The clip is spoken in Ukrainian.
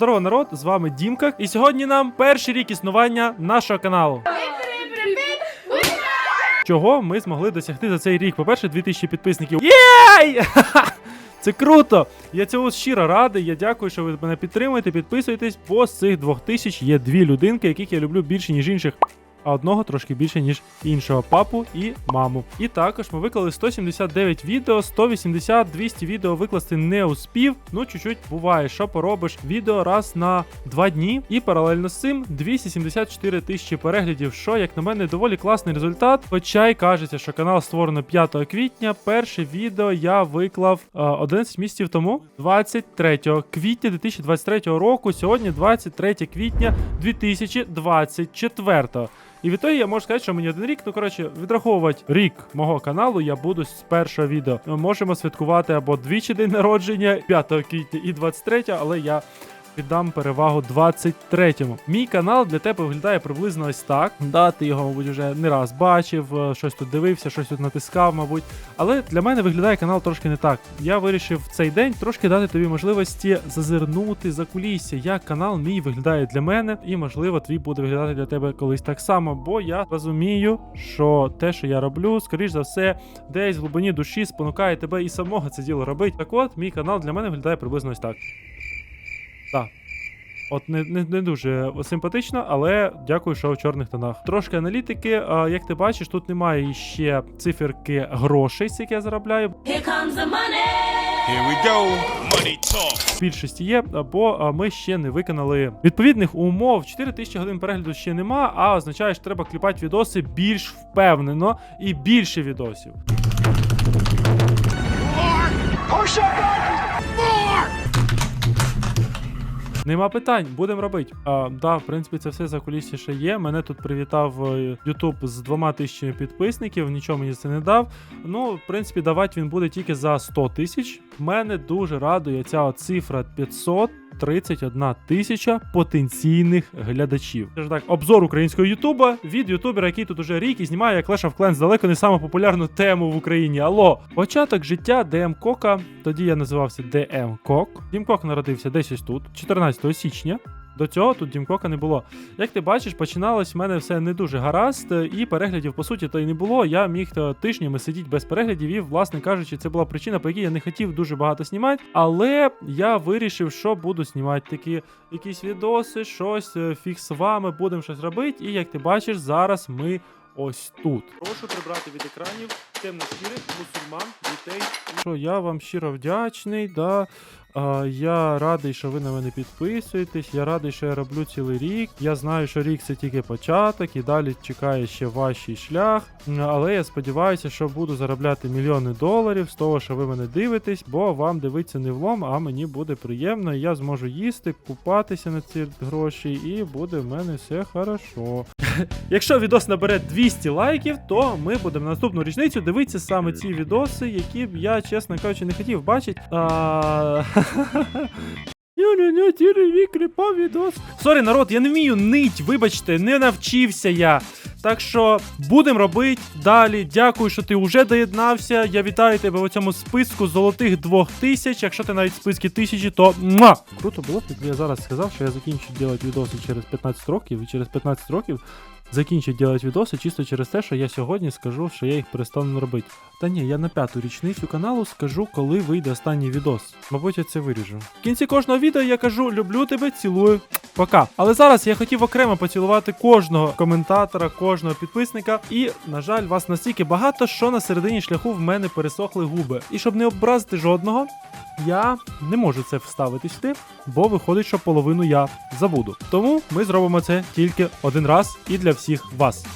Здорово, народ! З вами Дімка. І сьогодні нам перший рік існування нашого каналу. Чого ми змогли досягти за цей рік? По-перше, 2000 підписників. Єй! Це круто! Я цього щиро радий. Я дякую, що ви мене підтримуєте. Підписуйтесь, бо з цих 2000 є дві людинки, яких я люблю більше, ніж інших. А одного трошки більше, ніж іншого папу і маму. І також ми виклали 179 відео, 180-200 відео викласти не успів. Ну, чуть-чуть буває, що поробиш. Відео раз на два дні. І паралельно з цим 274 тисячі переглядів, що, як на мене, доволі класний результат. Хоча й кажеться, що канал створено 5 квітня. Перше відео я виклав е, 11 місяців тому, 23 квітня 2023 року. Сьогодні 23 квітня 2024. І відтоді я можу сказати, що мені один рік. Ну коротше, відраховувати рік мого каналу я буду з першого відео. Ми можемо святкувати або двічі день народження 5 квітня і 23, але я. Віддам перевагу 23-му. Мій канал для тебе виглядає приблизно ось так. Да, ти його, мабуть, вже не раз бачив, е, щось тут дивився, щось тут натискав, мабуть. Але для мене виглядає канал трошки не так. Я вирішив в цей день трошки дати тобі можливості зазирнути за кулісся, як канал мій виглядає для мене, і можливо твій буде виглядати для тебе колись так само. Бо я розумію, що те, що я роблю, скоріш за все, десь в глибині душі спонукає тебе і самого це діло робити. Так от, мій канал для мене виглядає приблизно ось так. Так. От не, не, не дуже симпатично, але дякую, що в чорних тонах. Трошки аналітики. А, як ти бачиш, тут немає ще циферки грошей, з яких я заробляю. Here comes the money. Here we go. Money talk. В більшості є, бо ми ще не виконали відповідних умов. 4000 годин перегляду ще нема, а означає, що треба кліпати відоси більш впевнено і більше відосів. Нема питань, будемо робити. А, Да, в принципі, це все за ще є. Мене тут привітав е, Ютуб з двома тисячами підписників, нічого мені це не дав. Ну, в принципі, давати він буде тільки за 100 тисяч. Мене дуже радує ця цифра 500. 31 тисяча потенційних глядачів. Це ж так, обзор українського Ютуба від ютубера, який тут уже рік і знімає як Clash of Clans далеко не саму популярну тему в Україні. Алло, початок життя ДМ Кока. Тоді я називався ДМ Кок. Дім Кок народився десь ось тут, 14 січня. До цього тут Дімкока не було. Як ти бачиш, починалось в мене все не дуже гаразд, е, і переглядів по суті то й не було. Я міг то тижнями сидіти без переглядів, і, власне кажучи, це була причина, по якій я не хотів дуже багато знімати. Але я вирішив, що буду знімати такі якісь відоси, щось е, фіг з вами, будемо щось робити. І як ти бачиш, зараз ми ось тут. Прошу прибрати від екранів темно-сірих мусульман, дітей. Що я вам щиро вдячний. Да. А, я радий, що ви на мене підписуєтесь. Я радий, що я роблю цілий рік. Я знаю, що рік це тільки початок, і далі чекає ще важчий шлях. Але я сподіваюся, що буду заробляти мільйони доларів з того, що ви мене дивитесь, бо вам дивиться не влом, а мені буде приємно. Я зможу їсти, купатися на ці гроші, і буде в мене все хорошо. Якщо відос набере 200 лайків, то ми будемо на наступну річницю дивитися саме ці відоси, які б я, чесно кажучи, не хотів бачити. А... Сорі, народ, я не вмію нить, вибачте, не навчився я. Так що будемо робити далі. Дякую, що ти вже доєднався. Я вітаю тебе в цьому списку золотих двох тисяч. Якщо ти навіть в списку тисячі, то муа! Круто було б, якби я зараз сказав, що я закінчу робити відоси через 15 років, і через 15 років закінчу робити відоси чисто через те, що я сьогодні скажу, що я їх перестану робити. Та ні, я на п'яту річницю каналу скажу, коли вийде останній відос. Мабуть, я це виріжу. В кінці кожного відео я кажу: люблю тебе, цілую. Пока. Але зараз я хотів окремо поцілувати кожного коментатора, кожного підписника. І, на жаль, вас настільки багато, що на середині шляху в мене пересохли губи. І щоб не образити жодного, я не можу це вставити сюди, бо виходить, що половину я забуду. Тому ми зробимо це тільки один раз і для всіх вас.